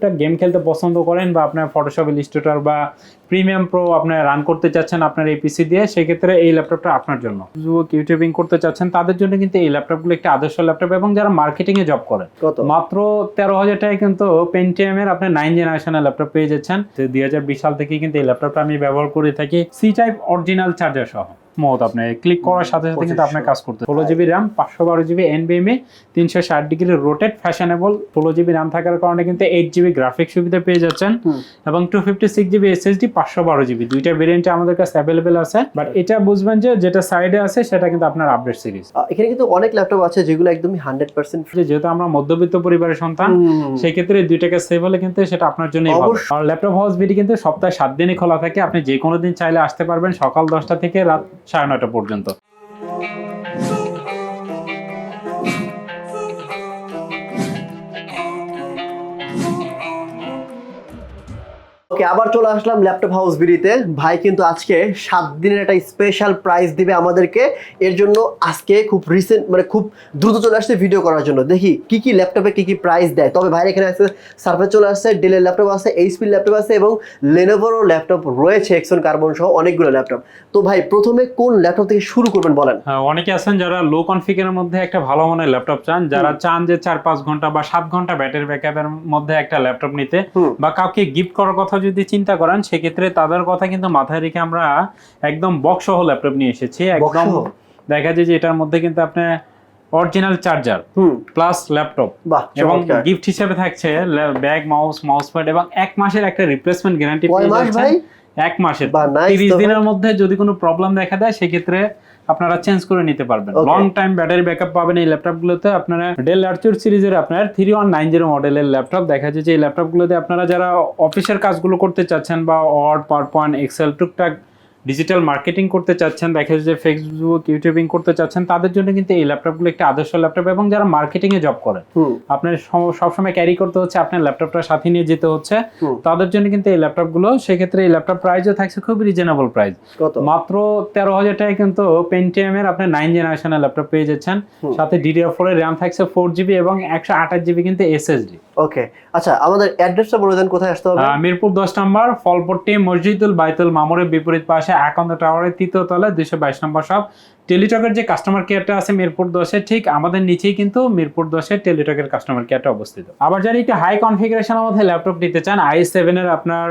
টুকটাক গেম খেলতে পছন্দ করেন বা আপনার ফটোশপ ইলিস্ট্রেটর বা প্রিমিয়াম প্রো আপনার রান করতে চাচ্ছেন আপনার এই পিসি দিয়ে সেক্ষেত্রে এই ল্যাপটপটা আপনার জন্য। যুবক ইউটিউবিং করতে চাচ্ছেন তাদের জন্য কিন্তু এই ল্যাপটপগুলো একটা আদর্শ ল্যাপটপ এবং যারা মার্কেটিং এ জব করে মাত্র তেরো হাজার টাকায় কিন্তু পেন্টিএম এর আপনি নাইন জেনারেশনের ল্যাপটপ পেয়ে যাচ্ছেন। দুই হাজার বিশ সাল থেকে কিন্তু এই ল্যাপটপটা আমি ব্যবহার করে থাকি। সি টাইপ অরিজিনাল চার্জার সহ। স্মুথ আপনি। ক্লিক করার সাথে সাথে কিন্তু আপনার কাজ করতে ষোলো জিবি র্যাম পাঁচশো বারো জিবি এনবিএমএ তিনশো ষাট ডিগ্রি রোটেট ফ্যাশনেবল ষোলো জিবি র্যাম থাকার কারণে কিন্তু এইট জিবি গ্রাফিক সুবিধা পেয়ে যাচ্ছেন। এবং two fifty six GB SSD পাঁচশো বারো জিবি দুইটা ভেরিয়েন্টে আমাদের কাছে অ্যাভেলেবেল আছে। বাট এটা বুঝবেন যে যেটা সাইডে আছে সেটা কিন্তু আপনার আপডেট সিরিজ এখানে কিন্তু অনেক ল্যাপটপ আছে যেগুলো একদমই হান্ড্রেড পার্সেন্ট ফ্রি যেহেতু আমরা মধ্যবিত্ত পরিবারের সন্তান সেই ক্ষেত্রে দুই টাকা সেভ হলে কিন্তু সেটা আপনার জন্যই ভালো। আর ল্যাপটপ হাউস বিডি কিন্তু সপ্তাহে সাত দিনই খোলা থাকে। আপনি যে কোনো দিন চাইলে আসতে পারবেন। সকাল দশটা থেকে রাত সাড়ে নয়টা পর্যন্ত। ওকে আবার চলে আসলাম ল্যাপটপ হাউস বিড়িতে। ভাই কিন্তু আজকে সাত দিনের একটা স্পেশাল প্রাইস দিবে আমাদেরকে। এর জন্য আজকে খুব রিসেন্ট মানে খুব দ্রুত চলে আসছে ভিডিও করার জন্য। দেখি কি কি ল্যাপটপে কি কি প্রাইস দেয়? তবে ভাই এখানে আছে সার্ফে চলে আসছে ডেলের ল্যাপটপ আছে এইচপির ল্যাপটপ আছে এবং লেনোভোরও ল্যাপটপ রয়েছে এক্সন কার্বন সহ অনেকগুলো ল্যাপটপ। তো ভাই প্রথমে কোন ল্যাপটপ থেকে শুরু করবেন বলেন? হ্যাঁ, অনেকে আছেন যারা লো কনফিগারের মধ্যে একটা ভালো মানের ল্যাপটপ চান যারা চান যে চার পাঁচ ঘণ্টা বা সাত ঘণ্টা ব্যাটারি ব্যাকআপের মধ্যে একটা ল্যাপটপ নিতে বা কাউকে গিফট করার কথা যদি চিন্তা করেন সেক্ষেত্রে তাদের কথা কিন্তু মাথায় রেখে আমরা একদম বক্স সহ ল্যাপটপ নিয়ে এসেছি। একদম দেখা যায় যে এটার মধ্যে কিন্তু আপনি অরিজিনাল চার্জার প্লাস ল্যাপটপ এবং গিফট হিসেবে থাকছে ব্যাগ মাউস মাউস প্যাড এবং এক মাসের একটা রিপ্লেসমেন্ট গ্যারান্টি পেয়ে যাচ্ছেন এক মাসের। তিরিশ। দিনের মধ্যে যদি কোনো প্রবলেম দেখা দেয় সেক্ষেত্রে আপনারা চেঞ্জ করে নিতে পারবেন। লং টাইম ব্যাটারি ব্যাকআপ পাবেন এই ল্যাপটপগুলোতে আপনারা ডেল আর্চুর সিরিজের আপনার থ্রি ওয়ান নাইন জিরো মডেলের ল্যাপটপ দেখা যাচ্ছে। যে এই ল্যাপটপগুলোতে আপনারা যারা অফিসের কাজগুলো করতে চাচ্ছেন বা ওয়ার্ড পাওয়ার পয়েন্ট এক্সেল টুকটাক ডিজিটাল মার্কেটিং করতে চাচ্ছেন দেখা যায় যে ফেসবুক ইউটিউবিং করতে চাচ্ছেন তাদের জন্য কিন্তু এই ল্যাপটপগুলো একটা আদর্শ ল্যাপটপ এবং যারা মার্কেটিং এ জব করেন আপনার সবসময় ক্যারি করতে হচ্ছে আপনার ল্যাপটপটা সাথে নিয়ে যেতে হচ্ছে। তাদের জন্য কিন্তু এই ল্যাপটপগুলো সেক্ষেত্রে এই ল্যাপটপ প্রাইসও থাকছে খুব রিজনেবল প্রাইস মাত্র তেরো হাজার টাকায় কিন্তু পেন্টিএম এর আপনি নাইন জেনারেশনের ল্যাপটপ পেয়ে যাচ্ছেন। সাথে ডিডিআর ফোর এর র্যাম থাকছে ফোর জিবি এবং একশো আঠাশ জিবি কিন্তু এসএসডি ওকে আচ্ছা আমাদের অ্যাড্রেসটা বলে দেন কোথায় আসতে হবে? মিরপুর দশ নম্বর ফলপট্টি মসজিদুল বাইতুল মামুরের বিপরীত পাশে একন্দ টাওয়ারের তৃতীয় তলায় দুইশো বাইশ নম্বর সব টেলিটকের যে কাস্টমার কেয়ারটা আছে মিরপুর দশে, ঠিক আমাদের নিচেই কিন্তু মিরপুর দশে টেলিটকের কাস্টমার কেয়ারটা অবস্থিত। আবার যারা একটু হাই কনফিগারেশনের মধ্যে ল্যাপটপ নিতে চান আই সেভেনের আপনার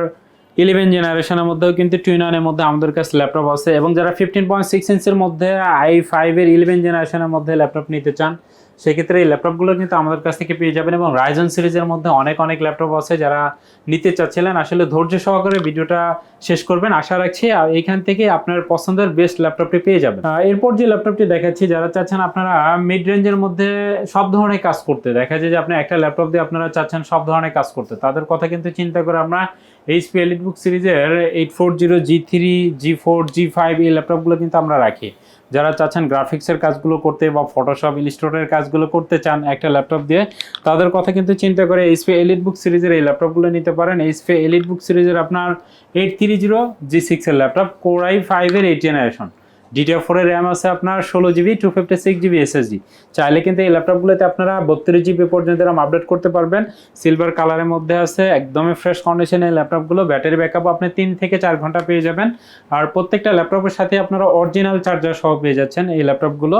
ইলেভেন জেনারেশনের মধ্যেও কিন্তু টুইন মধ্যে আমাদের কাছে ল্যাপটপ আছে এবং যারা ফিফটিন পয়েন্ট সিক্স ইঞ্চের মধ্যে আই ফাইভের ইলেভেন জেনারেশনের মধ্যে ল্যাপটপ নিতে চান, সেক্ষেত্রে এই ল্যাপটপগুলো কিন্তু আমাদের কাছ থেকে পেয়ে যাবেন এবং রাইজন সিরিজের মধ্যে অনেক অনেক ল্যাপটপ আছে যারা নিতে চাচ্ছিলেন। আসলে ধৈর্য সহকারে ভিডিওটা শেষ করবেন। আশা রাখছি এইখান থেকে আপনার পছন্দের বেস্ট ল্যাপটপটি পেয়ে যাবেন। এরপর যে ল্যাপটপটি দেখাচ্ছি, যারা চাচ্ছেন আপনারা মিড রেঞ্জের মধ্যে সব ধরনের কাজ করতে, দেখা যায় যে আপনি একটা ল্যাপটপ দিয়ে আপনারা চাচ্ছেন সব ধরনের কাজ করতে, তাদের কথা কিন্তু চিন্তা করে আমরা এইচপি এলিট বুক সিরিজের eight four zero G three G four G five এই ল্যাপটপগুলো কিন্তু আমরা রাখি। যারা চাচ্ছেন গ্রাফিক্সের কাজগুলো করতে বা ফটোশপ ইলিস্ট্রেটরের কাজগুলো করতে চান একটা ল্যাপটপ দিয়ে, তাদের কথা কিন্তু চিন্তা করে এইচপি এলিট বুক সিরিজের এই ল্যাপটপগুলো নিতে পারেন। এইচপি এলিট বুক সিরিজের আপনার এইট থ্রি জিরো জি সিক্সের ল্যাপটপ কোরাই ফাইভের এইট জেনারেশন ডিটিএফ ফোরের র্যাম আছে আপনার ষোলো GB two fifty six GB SSD চাইলে কিন্তু এই ল্যাপটপগুলোতে আপনারা বত্রিশ জিবি পর্যন্ত র্যাম আপডেট করতে পারবেন। সিলভার কালারের মধ্যে আছে একদমই ফ্রেশ কন্ডিশন এই ল্যাপটপগুলো ব্যাটারি ব্যাকআপ আপনি তিন থেকে চার ঘণ্টা পেয়ে যাবেন। আর প্রত্যেকটা ল্যাপটপের সাথে আপনারা অরিজিনাল চার্জার সহ পেয়ে যাচ্ছেন এই ল্যাপটপগুলো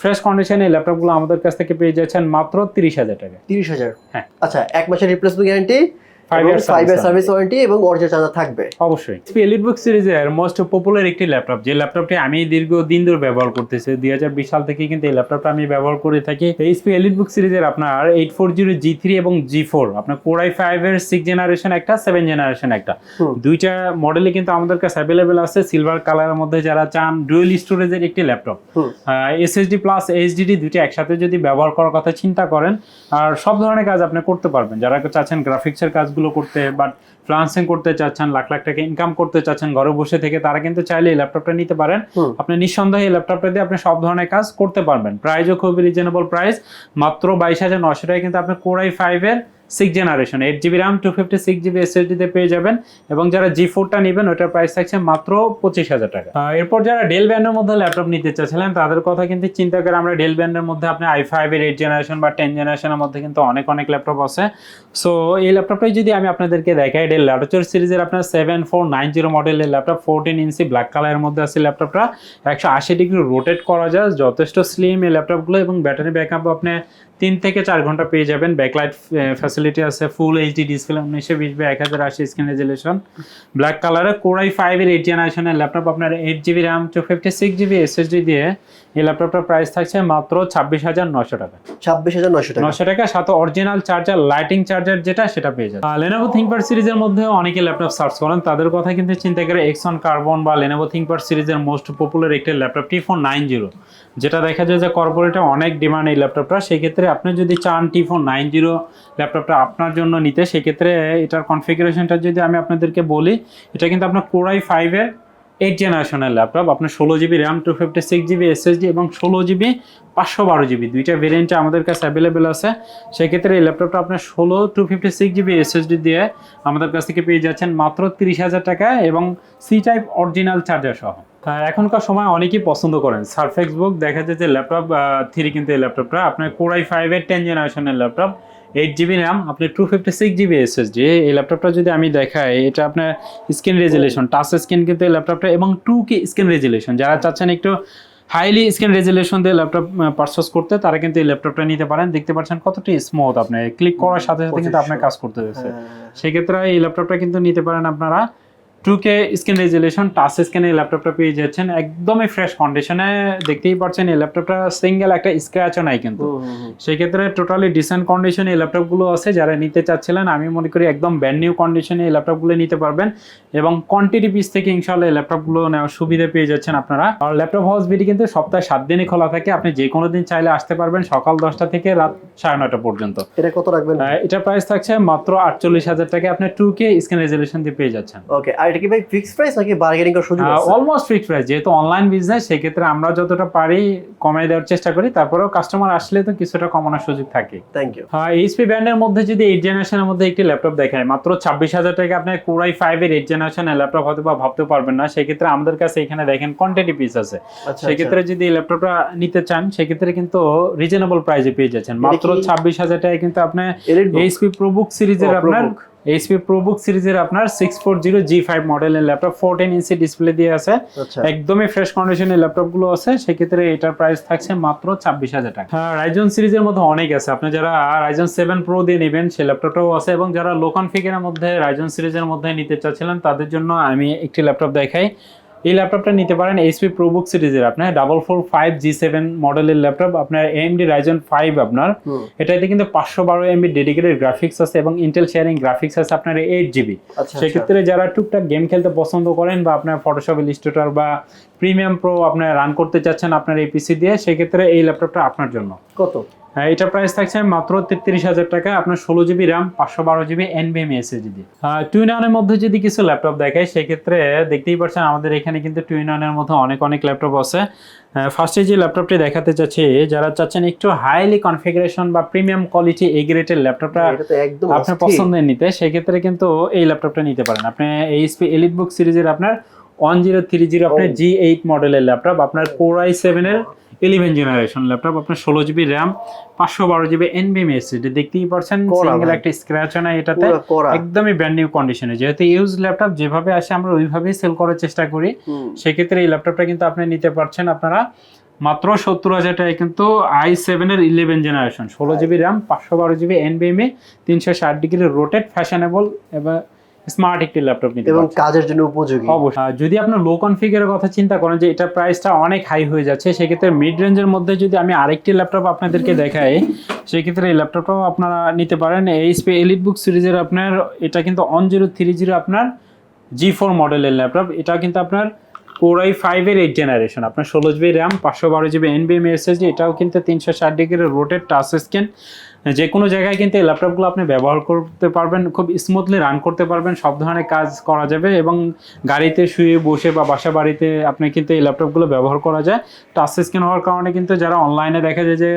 ফ্রেশ কন্ডিশনে এই ল্যাপটপগুলো আমাদের কাছ থেকে পেয়ে যাচ্ছেন মাত্র তিরিশ হাজার টাকা। তিরিশ হাজার? হ্যাঁ। আচ্ছা এক মাসের replacement guarantee Five years five year service warranty এবং অরিজিনাল চার্জার থাকবে। অবশ্যই। এইচপি এলিটবুক সিরিজের মোস্ট পপুলার একটি ল্যাপটপ যে ল্যাপটপটি আমি দীর্ঘ দিন ধরে ব্যবহার করতেছি দুই হাজার বিশ সাল থেকে কিন্তু এই ল্যাপটপটা আমি ব্যবহার করে থাকি। এইচপি এলিটবুক সিরিজের আপনার eight four zero G three এবং জি ফোর আপনার কোরাই ফাইভের সিক্স জেনারেশন একটা সেভেন জেনারেশন একটা। দুইটা মডেলই কিন্তু আমাদের কাছে আছে সিলভার কালারের মধ্যে যারা চান ডুয়েল স্টোরেজের একটি ল্যাপটপ। এসএসডি প্লাস এইচডিডি দুইটা একসাথে যদি ব্যবহার করার কথা চিন্তা করেন আর সব ধরনের কাজ আপনি করতে পারবেন। যারা চাচ্ছেন গ্রাফিক্সের কাজগুলো করতে বাট ফ্রান্সিং করতে চাচ্ছেন লাখ লাখ টাকা ইনকাম করতে চাচ্ছেন ঘরে বসে থেকে তারা কিন্তু চাইলে এই ল্যাপটপটা নিতে পারেন। আপনি নিঃসন্দেহে এই ল্যাপটপটা দিয়ে আপনি সব ধরনের কাজ করতে পারবেন। প্রাইসও খুবই রিজনেবল প্রাইস মাত্র বাইশ হাজার নশো টাকায় কিন্তু আপনি কোরাই ফাইভের six generation eight GB RAM two fifty six GB এসএসডিতে পেয়ে যাবেন। এবং যারা জি ফোরটা নেবেন, ওটার প্রাইস থাকছে মাত্র পঁচিশ হাজার টাকা। এরপর যারা ডেল ব্যান্ডের মধ্যে ল্যাপটপ নিতে চাচ্ছিলেন, তাদের কথা কিন্তু চিন্তা করে আমরা ডেল ব্যান্ডের মধ্যে আপনি আই ফাইভের এইট জেনারেশন বা টেন জেনারেশনের মধ্যে কিন্তু অনেক অনেক ল্যাপটপ আছে। সো এই ল্যাপটপটাই যদি আমি আপনাদেরকে দেখাই ডেল ল্যাপটপ সিরিজের আপনার সেভেন ফোর নাইন জিরো মডেলের ল্যাপটপ ফোরটিন ইঞ্চি ব্ল্যাক কালারের মধ্যে আছে ল্যাপটপটা একশো আশি ডিগ্রি রোটেট করা যায়, যথেষ্ট স্লিম এই ল্যাপটপগুলো এবং ব্যাটারি ব্যাকআপ আপনি তিন থেকে চার ঘণ্টা পেয়ে যাবেন। ব্যাকলাইট ফ্যাসিলিটি আছে ফুল এইচডি ডিসপ্লে উনিশশো বিশ বাই এক হাজার আশি স্ক্রিন রেজুলেশন ব্ল্যাক কালারে কোরাই ফাইভের এইট জেনারেশনের ল্যাপটপ আপনার eight GB RAM two fifty six GB SSD দিয়ে এই ল্যাপটপটার প্রাইস থাকছে মাত্র ছাব্বিশ হাজার নশো টাকা। ছাব্বিশ হাজার নশো টাকা। নশো টাকা সাথে অরিজিনাল চার্জার লাইটিং চার্জার যেটা সেটা পেয়ে যাবে লেনোভো থিঙ্কপ্যাড সিরিজের মধ্যে অনেকে ল্যাপটপ সার্চ করেন তাদের কথা কিন্তু চিন্তা করে এক্সন কার্বন বা লেনোভো থিঙ্কপ্যাড সিরিজের মোস্ট পপুলার একটি laptop T four nine zero যেটা দেখা যায় যে কর্পোরেটে অনেক ডিমান্ড এই ল্যাপটপটা সেক্ষেত্রে আপনি যদি চান টি ফোর নাইন জিরো ল্যাপটপটা আপনার জন্য নিতে সেক্ষেত্রে এটার কনফিগারেশনটা যদি আমি আপনাদেরকে বলি এটা কিন্তু আপনার কোরাই ফাইভের এইট জেনারেশনের ল্যাপটপ। আপনার ষোলো GB RAM two fifty six GB SSD এবং ষোলো জিবি পাঁচশো বারো জিবি দুইটা ভেরিয়েন্টে আমাদের কাছে অ্যাভেলেবেল আছে। সেক্ষেত্রে এই ল্যাপটপটা আপনার ষোলো two fifty six GB SSD দিয়ে আমাদের কাছ থেকে পেয়ে যাচ্ছেন মাত্র তিরিশ হাজার টাকা এবং সি টাইপ অরিজিনাল চার্জার সহ এখনকার সময় অনেকেই পছন্দ করেন। সারফেক্স বুক দেখা যায় যে ল্যাপটপ থ্রি কিন্তু এই ল্যাপটপটা। আপনার কোরাই ফাইভের টেন জেনারেশনের ল্যাপটপ। এইট জিবি র্যাম আপনি two fifty six GB SSD এই ল্যাপটপটা যদি আমি দেখাই এটা আপনার স্ক্রিন রেজুলেশন টাচ স্ক্রিন কিন্তু এই ল্যাপটপটা এবং টু কি স্ক্রিন রেজুলেশন যারা চাচ্ছেন একটু হাইলি স্ক্রিন রেজুলেশন দিয়ে ল্যাপটপ পারচেস করতে তারা কিন্তু এই ল্যাপটপটা নিতে পারেন। দেখতে পাচ্ছেন কতটি স্মুথ আপনি। ক্লিক করার সাথে সাথে কিন্তু আপনার কাজ করতে হয়েছে। সেক্ষেত্রে এই ল্যাপটপটা কিন্তু নিতে পারেন আপনারা two K screen resolution touch স্ক্রিনে এই ল্যাপটপটা পেয়ে যাচ্ছেন। একদমই ফ্রেশ কন্ডিশনে দেখতেই পাচ্ছেন এই ল্যাপটপটা সিঙ্গেল একটা স্ক্র্যাচও নাই কিন্তু। সেক্ষেত্রে টোটালি ডিসেন্ট কন্ডিশনে এই ল্যাপটপগুলো আছে যারা নিতে চাচ্ছিলেন আমি মনে করি একদম ব্যান্ড নিউ কন্ডিশনে এই ল্যাপটপগুলো নিতে পারবেন। এবং কোয়ান্টিটি পিস থেকে ইনশাল্লাহ এই ল্যাপটপগুলো নেওয়ার সুবিধা পেয়ে যাচ্ছেন আপনারা। আর ল্যাপটপ হাউস বিডি কিন্তু সপ্তাহে সাত দিনই খোলা থাকে আপনি যে কোনো দিন চাইলে আসতে পারবেন সকাল দশটা থেকে রাত সাড়ে নটা পর্যন্ত। এটা কত রাখবেন? এটার প্রাইস থাকছে মাত্র আটচল্লিশ হাজার টাকা আপনি টু কে স্ক্রিন রেজুলেশন দিয়ে পেয়ে যাচ্ছেন। ওকে আর এটা কি ভাই ফিক্সড প্রাইস নাকি বার্গেনিং করার সুযোগ আছে? অলমোস্ট ফিক্সড প্রাইস যেহেতু অনলাইন বিজনেস সেক্ষেত্রে আমরা যতটা পারি কমাই দেওয়ার চেষ্টা করি তারপরেও কাস্টমার আসলে তো কিছুটা কমানোর সুযোগ থাকে। থ্যাংক ইউ এইচপি ব্র্যান্ডের মধ্যে যদি এইট জেনারেশনের মধ্যে একটি ল্যাপটপ দেখায় মাত্র ছাব্বিশ হাজার টাকা আপনি কোরাই ফাইভের এইট জেনারেশনের ল্যাপটপ হয়তো বা ভাবতে পারবেন না সেক্ষেত্রে আমাদের কাছে এখানে দেখেন কোয়ান্টিটি পিস আছে। আচ্ছা সেক্ষেত্রে যদি এই ল্যাপটপটা নিতে চান সেক্ষেত্রে কিন্তু রিজনেবল প্রাইসে পেয়ে যাচ্ছেন। মাত্র ছাব্বিশ হাজার টাকায় কিন্তু আপনি? এইচপি প্রোবুক সিরিজের আপনার। এইচপি প্রোবুক সিরিজের আপনার six four zero G five মডেলের ল্যাপটপ ফোরটিন ইঞ্চি ডিসপ্লে দিয়ে আছে। আচ্ছা। একদমই ফ্রেশ কন্ডিশনের ল্যাপটপগুলো আছে সেক্ষেত্রে এটার প্রাইস থাকছে মাত্র ছাব্বিশ হাজার টাকা। রাইজন সিরিজের মধ্যে অনেক আছে। আপনি যারা রাইজন সেভেন প্রো দিয়ে নেবেন সেই ল্যাপটপটাও আছে এবং যারা লোকান ফিগারের মধ্যে রাইজন সিরিজের মধ্যে নিতে চাচ্ছিলেন তাদের জন্য আমি একটি ল্যাপটপ দেখাই। এই ল্যাপটপটা নিতে পারেন এইচপি প্রোবুক সিরিজের আপনার double four five G seven মডেলের ল্যাপটপ আপনার এমডি রাইজন ফাইভ আপনার। এটাতে কিন্তু পাঁচশো বারো এমবি ডেডিকেটেড গ্রাফিক্স আছে এবং ইন্টেল শেয়ারিং গ্রাফিক্স আছে আপনার এইট জিবি আচ্ছা সেক্ষেত্রে যারা টুকটাক গেম খেলতে পছন্দ করেন বা আপনার ফটোশপ ইলিস্ট্রেটর বা প্রিমিয়াম প্রো আপনার রান করতে চাচ্ছেন আপনার এই পিসি দিয়ে সেক্ষেত্রে এই ল্যাপটপটা আপনার জন্য। কত? হ্যাঁ এটার প্রাইস থাকছে মাত্র তেত্রিশ হাজার টাকা। আপনার ষোলো জিবি র্যাম পাঁচশো বারো জিবি এনবিএম এসএসডি টুইন ওয়ানের মধ্যে যদি কিছু ল্যাপটপ দেখায় সেক্ষেত্রে দেখতেই পাচ্ছেন আমাদের এখানে কিন্তু টুইন ওয়ানের মধ্যে অনেক অনেক ল্যাপটপ আছে। ফার্স্টে যে ল্যাপটপটি দেখাতে চাচ্ছি যারা চাচ্ছেন একটু হাইলি কনফিগারেশন বা প্রিমিয়াম কোয়ালিটি এই গ্রেডের ল্যাপটপটা এটা আপনার। পছন্দের নিতে সেক্ষেত্রে কিন্তু এই ল্যাপটপটা নিতে পারেন। আপনি এইচপি এলিট বুক সিরিজের আপনার ওয়ান জিরো থ্রি জিরো আপনার. জি এইট মডেলের ল্যাপটপ আপনার কোর আই সেভেনের ইলেভেন জেনারেশন ল্যাপটপ আপনার ষোলো জিবি র্যাম পাঁচশো বারো জিবি এনবিএম এসএসডি দেখতেই পাচ্ছেন কড়া সিঙ্গেল একটা স্ক্র্যাচ নাই এটাতে একদমই ব্র্যান্ড নিউ কন্ডিশনে যেহেতু ইউজ ল্যাপটপ যেভাবে আসে আমরা ওইভাবেই সেল করার চেষ্টা করি। সেক্ষেত্রে এই ল্যাপটপটা কিন্তু আপনি নিতে পারছেন আপনারা মাত্র সত্তর হাজার টাকায় কিন্তু আই সেভেনের ইলেভেন জেনারেশন ষোলো জিবি র্যাম পাঁচশো বারো জিবি এনবিএমএ তিনশো ষাট ডিগ্রি রোটেট ফ্যাশনেবল এবং স্মার্ট একটি ল্যাপটপ নিতে এবং কাজের জন্য উপযোগী। অবশ্যই। যদি আপনি লো কনফিগারের কথা চিন্তা করেন যে এটা প্রাইসটা অনেক হাই হয়ে যাচ্ছে সেক্ষেত্রে মিড রেঞ্জের মধ্যে যদি আমি আরেকটি ল্যাপটপ আপনাদেরকে দেখাই সেক্ষেত্রে এই ল্যাপটপটাও আপনারা নিতে পারেন। এইচপি এলিট বুক সিরিজের আপনার এটা কিন্তু অন জিরো থ্রি জিরো আপনার জি ফোর মডেলের ল্যাপটপ এটা কিন্তু আপনার কোরাই ফাইভের এইট জেনারেশন আপনার ষোলো জিবি র্যাম পাঁচশো বারো জিবি এনবিএম এসএসডি এটাও কিন্তু তিনশো ষাট ডিগ্রি রোটেড টাচ স্ক্রিন যে কোনো জায়গায় কিন্তু এই ল্যাপটপগুলো আপনি ব্যবহার করতে পারবেন, খুব স্মুথলি রান করতে পারবেন, সব ধরনের কাজ করা যাবে এবং গাড়িতে শুয়ে বসে বা বাসা বাড়িতে আপনি কিন্তু এই ল্যাপটপগুলো ব্যবহার করা যায়। টাচ স্ক্রিন হওয়ার কারণে কিন্তু যারা অনলাইনে দেখা যায় যে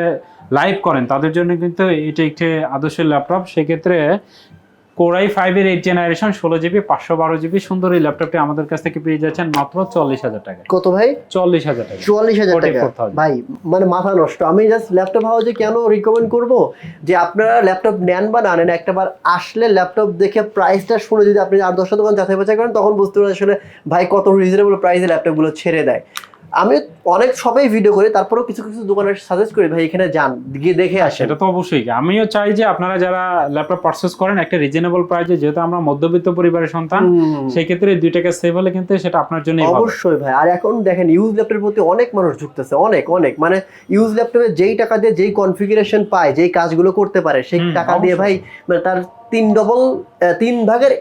লাইভ করেন, তাদের জন্য কিন্তু এটা একটি আদর্শ ল্যাপটপ সেক্ষেত্রে কোরাই ফাইভের এইট জেনারেশন ষোলো জিবি পাঁচশো বারো জিবি সুন্দর এই ল্যাপটপটি আমাদের কাছ থেকে পেয়ে যাচ্ছেন মাত্র চল্লিশ হাজার টাকা কত ভাই? চল্লিশ হাজার টাকা। চুয়াল্লিশ হাজার টাকা। 44,000 ভাই মানে মাথা নষ্ট। আমি জাস্ট ল্যাপটপ হাউসে কেন রিকমেন্ড করব? যে আপনারা ল্যাপটপ নেন বা না নেন একটাবার আসলে ল্যাপটপ দেখে প্রাইসটা শুনে যদি আপনি আর দশটা দোকান যাচাই বাছাই করেন তখন বুঝতে পারবেন আসলে ভাই কত রিজনেবল প্রাইসে ল্যাপটপগুলো ছেড়ে দেয়। আমি অনেক সবাই ভিডিও করি তারপরেও কিছু কিছু দোকানের সাজেস্ট করি ভাই এখানে যান গিয়ে দেখে আসে সেটা তো অবশ্যই। আমিও চাই যে আপনারা যারা ল্যাপটপ পারচেস করেন একটা রিজনেবল প্রাইসে যেহেতু আমরা মধ্যবিত্ত পরিবারের সন্তান। সেই ক্ষেত্রে দুই টাকা সেভ হলে কিন্তু সেটা আপনার জন্য অবশ্যই ভাই। আর এখন দেখেন ইউজ ল্যাপটপের প্রতি অনেক মানুষ ঝুঁকতেছে অনেক অনেক। মানে ইউজ ল্যাপটপে যেই টাকা দিয়ে যেই কনফিগারেশন পায় যেই কাজগুলো করতে পারে সেই টাকা দিয়ে ভাই মানে তার তিন ডবল তিন ভাগের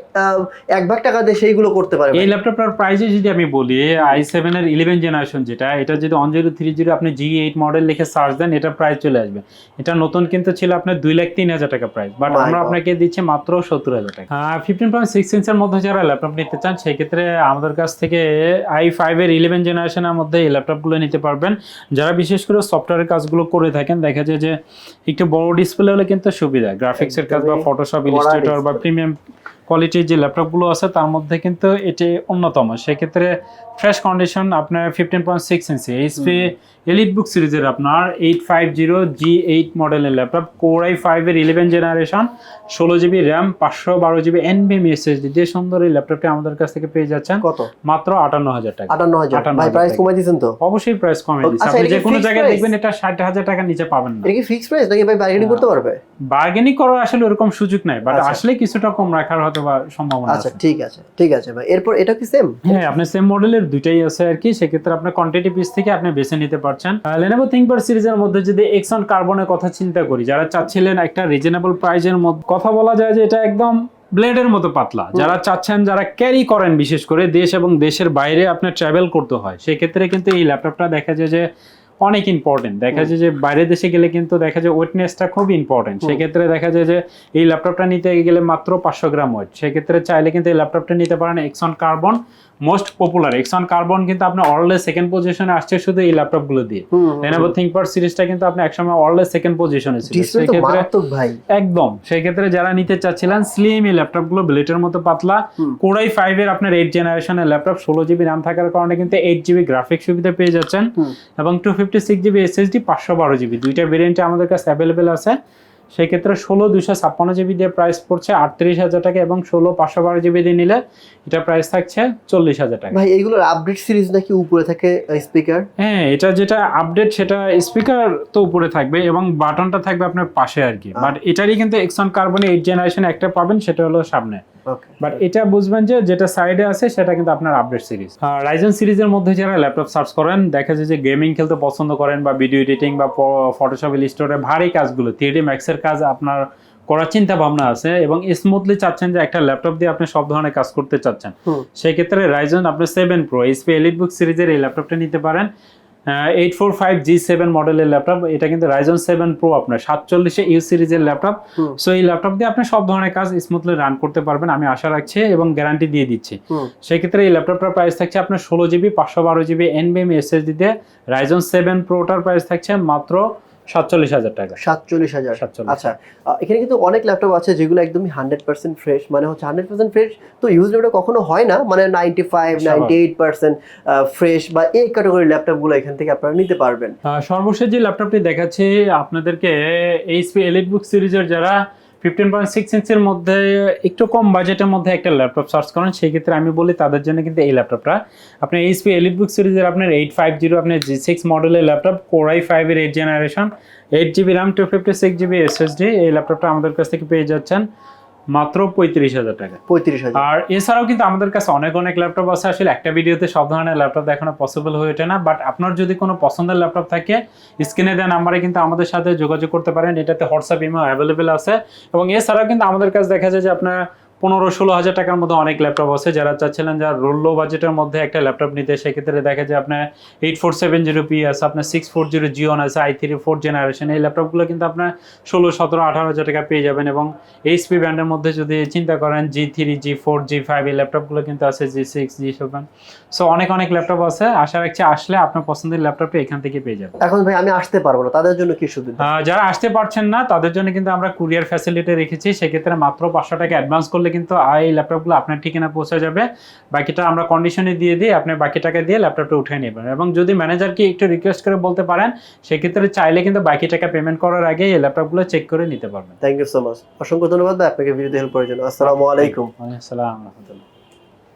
এক ভাগ টাকা দিয়ে সেইগুলো করতে পারে এই। ল্যাপটপটার প্রাইসে যদি আমি বলি আই সেভেন এর ইলেভেন জেনারেশন যেটা এটা যদি ওয়ান জিরো থ্রি জিরো আপনি জি এইট মডেল লিখে সার্চ দেন এটা প্রাইস চলে আসবে। এটা নতুন কিন্তু ছিল আপনার দুই লাখ তিন হাজার টাকা প্রাইস বাট আমরা আপনাকে দিচ্ছি মাত্র সত্তর হাজার টাকা। ফিফটিন পয়েন্ট সিক্স ইঞ্চের মধ্যে যারা ল্যাপটপ নিতে চান সেক্ষেত্রে আমাদের কাছ থেকে আই ফাইভ এর ইলেভেন জেনারেশনের মধ্যে এই ল্যাপটপগুলো নিতে পারবেন। যারা বিশেষ করে সফটওয়্যারের কাজগুলো করে থাকেন দেখা যায় যে একটু বড় ডিসপ্লে হলে কিন্তু সুবিধা গ্রাফিক্সের কাজ বা ফটোশপ বড় ইলিস্ট্রেটর বা display। প্রিমিয়াম কোয়ালিটির যে ল্যাপটপগুলো আছে তার মধ্যে কিন্তু এটি অন্যতম। সেক্ষেত্রে ফ্রেশ কন্ডিশন আপনার fifteen point six inch HP EliteBook সিরিজের আপনার eight five zero G eight মডেলের ল্যাপটপ কোরাই ফাইভের ইলেভেন জেনারেশন ষোলো জিবি র্যাম পাঁচশো বারো জিবি এনবিএম এসএসডি যে সুন্দর এই ল্যাপটপটি আমাদের কাছ থেকে পেয়ে যাচ্ছেন। কত? মাত্র আটান্ন হাজার টাকা। আটান্ন হাজার। 58,000 ভাই প্রাইস টাকা। কমাই দিয়েছেন তো? অবশ্যই প্রাইস কমে আচ্ছা, দিচ্ছে আপনি যে কোনো জায়গায় দেখবেন এটা ষাট হাজার টাকার নিচে পাবেন না। এটা কি ফিক্সড প্রাইস নাকি ভাই বার্গেনিং করতে পারবে? বার্গেনিং করার আসলে ওরকম সুযোগ নাই বাট আচ্ছা। আসলে কিছুটা কম রাখার হয়তো বা সম্ভাবনা আচ্ছা ঠিক আছে ঠিক আছে ভাই। এরপর এটা কি সেম হ্যাঁ আপনি সেম মডেলের দুইটাই আছে আর কি। সেক্ষেত্রে আপনার কোয়ান্টিটি পিস থেকে আপনি বেছে নিতে পারছেন। লেনোভো থিঙ্কপ্যাড সিরিজের মধ্যে যদি এক্সন কার্বনের কথা চিন্তা করি যারা চাচ্ছিলেন একটা রিজনেবল প্রাইজের মধ্যে কথা বলা যায় যে এটা একদম ব্লেডের মতো পাতলা। যারা চাচ্ছেন যারা ক্যারি করেন বিশেষ করে দেশ এবং দেশের বাইরে আপনার ট্রাভেল করতে হয় সেক্ষেত্রে কিন্তু এই ল্যাপটপটা দেখা যায় যে অনেক ইম্পর্টেন্ট দেখা যায় যে বাইরের দেশে গেলে কিন্তু দেখা যায় ওয়েটনেসটা খুব ইম্পর্টেন্ট সেক্ষেত্রে দেখা যায় যে এই ল্যাপটপটা নিতে গেলে মাত্র পাঁচশো গ্রাম ওয়েট সেক্ষেত্রে চাইলে কিন্তু এই ল্যাপটপটা নিতে পারেন X one carbon most popular X one carbon কিন্তু আপনার অলরেডি সেকেন্ড পজিশনে আসছে শুধু এই ল্যাপটপগুলো দিয়ে। লেনোভো থিঙ্কপ্যাড সিরিজটা কিন্তু আপনি একসময় অলরেডি সেকেন্ড পজিশনে ছিল। ডিসপ্লে তো সেক্ষেত্রে একদম। সেই ক্ষেত্রে যারা নিতে চাচ্ছিলেন স্লিম এই ল্যাপটপ ল্যাপটপগুলো ব্লেটের মতো পাতলা। কোরাই ফাইভ এর আপনার এইট জেনারেশনের ল্যাপটপ ষোলো জিবি র্যাম থাকার কারণে কিন্তু এইট জিবি গ্রাফিক সুবিধা পেয়ে যাচ্ছেন। এবং two fifty six GB SSD পাঁচশো বারো জিবি দুইটা ভেরিয়েন্টে আমাদের কাছে অ্যাভেলেবেল আছে। সেই ক্ষেত্রে ষোলো দুশো ছাপ্পান্ন জিবি দিয়ে প্রাইস পড়ছে আটত্রিশ হাজার টাকা এবং ষোলো পাঁচশো বারো জিবি দিয়ে নিলে এটা প্রাইস থাকছে চল্লিশ হাজার টাকা। ভাই এইগুলোর আপডেট সিরিজ নাকি উপরে থাকে স্পিকার হ্যাঁ এটা যেটা আপডেট সেটা স্পিকার তো উপরে থাকবে এবং বাটনটা থাকবে আপনার পাশে আর কি। বাট এটারই কিন্তু এক্সন কার্বনে এইট জেনারেশন একটা পাবেন সেটা হলো সামনে। বাট এটা বুঝবেন যে যেটা সাইডে আছে সেটা কিন্তু আপনার আপডেট সিরিজ রাইজেন সিরিজের মধ্যে যারা ল্যাপটপ সার্চ করেন দেখা যায় যে গেমিং খেলতে পছন্দ করেন বা ভিডিও এডিটিং বা ফটোশপ ইলিস্টোরে ভারী কাজগুলো থ্রিডি ম্যাক্সের কাজ আপনার করার চিন্তা ভাবনা আছে এবং স্মুথলি চাচ্ছেন যে একটা ল্যাপটপ দিয়ে আপনি সব ধরনের কাজ করতে চাচ্ছেন। হুম। সেই ক্ষেত্রে রাইজন আপনি seven pro HP EliteBook সিরিজের এই ল্যাপটপটা নিতে পারেন। Eight four five G seven মডেলের ল্যাপটপ এটা কিন্তু রাইজন সেভেন প্রো আপনার সাতচল্লিশে ইউ সিরিজের ল্যাপটপ সো এই ল্যাপটপ দিয়ে আপনি সব ধরনের কাজ স্মুথলি রান করতে পারবেন আমি আশা রাখছি এবং গ্যারান্টি দিয়ে দিচ্ছি। সেক্ষেত্রে এই ল্যাপটপটার প্রাইস থাকছে আপনার ষোলো জিবি পাঁচশো বারো জিবি এনবিএম এসএসডিতে রাইজন সেভেন প্রোটার প্রাইস থাকছে মাত্র সাতচল্লিশ হাজার টাকা। সাতচল্লিশ হাজার। 47 আচ্ছা এখানে কিন্তু অনেক ল্যাপটপ আছে যেগুলো একদমই হান্ড্রেড পার্সেন্ট ফ্রেশ মানে হচ্ছে হান্ড্রেড পার্সেন্ট ফ্রেশ তো ইউজ ওটা কখনো হয় না মানে ninety five ninety eight percent fresh বা এই ক্যাটাগরির ল্যাপটপগুলো এখান থেকে আপনারা নিতে পারবেন। সর্বশেষ যে ল্যাপটপটি দেখাচ্ছে আপনাদেরকে এইচপি এলিট বুক সিরিজের যারা ফিফটিন পয়েন্ট সিক্স ইঞ্চের মধ্যে একটু কম বাজেটের মধ্যে একটা ল্যাপটপ সার্চ করেন। সেই ক্ষেত্রে আমি বলি তাদের জন্য কিন্তু এই ল্যাপটপটা। আপনি এইচপি এলিট বুক সিরিজের আপনার এইট ফাইভ জিরো আপনার জি সিক্স মডেলের ল্যাপটপ কোরাই ফাইভের eight generation eight GB RAM two fifty six GB SSD এই ল্যাপটপটা আমাদের কাছ থেকে পেয়ে যাচ্ছেন। মাত্র পঁয়ত্রিশ হাজার টাকা। পঁয়ত্রিশ হাজার। আর এছাড়াও কিন্তু আমাদের কাছে অনেক অনেক ল্যাপটপ আছে। আসলে একটা ভিডিওতে সব ধরনের ল্যাপটপ দেখানো পসিবল হয়ে ওঠে না। বাট আপনার যদি কোনো পছন্দের ল্যাপটপ থাকে স্ক্রিনে দেওয়া নাম্বারে কিন্তু আমাদের সাথে যোগাযোগ করতে পারেন। এটাতে হোয়াটসঅ্যাপ ইমো অ্যাভেলেবেল আছে। এবং এছাড়াও কিন্তু আমাদের কাছে দেখা যায় যে আপনার পনেরো ষোলো হাজার টাকার মধ্যে অনেক ল্যাপটপ আছে। যারা চাচ্ছিলেন যারা লো বাজেটের মধ্যে একটা ল্যাপটপ নিতে সেক্ষেত্রে দেখা যায় আপনার eight four seven zero P আছে আপনার সিক্স ফোর জিরো জিওন আছে আই থ্রি ফোর জেনারেশন এই ল্যাপটপগুলো কিন্তু আপনার ষোলো সতেরো আঠারো হাজার টাকা পেয়ে যাবেন এবং এইচপি ব্র্যান্ডের মধ্যে যদি চিন্তা করেন G three G four G five এই ল্যাপটপগুলো কিন্তু আছে G six G seven so অনেক অনেক ল্যাপটপ আছে। আশা রাখছি আসলে আপনার পছন্দের ল্যাপটপটা এখান থেকে পেয়ে যাবেন। এখন ভাই আমি আসতে পারব না তাদের জন্য কি সুবিধা যারা আসতে পারছেন না তাদের জন্য কিন্তু আমরা কুরিয়ার ফ্যাসিলিটি রেখেছি। সেক্ষেত্রে মাত্র পাঁচশো টাকা অ্যাডভান্স করলে কিন্তু এই ল্যাপটপগুলো আপনার ঠিকানা পৌঁছে যাবে। বাকিটা আমরা কন্ডিশনে দিয়ে দিই আপনি বাকি টাকা দিয়ে ল্যাপটপটা উঠে নেবেন। এবং যদি ম্যানেজারকে একটু রিকোয়েস্ট করে বলতে পারেন সেক্ষেত্রে চাইলে কিন্তু বাকি টাকা পেমেন্ট করার আগে এই ল্যাপটপগুলো চেক করে নিতে পারবেন। থ্যাংক ইউ সো মাচ অসংখ্য ধন্যবাদ আপনাকে ভিডিওতে হেল্প করার জন্য। আসসালামু আলাইকুম। আসসালাম রহমতুল্লাহ।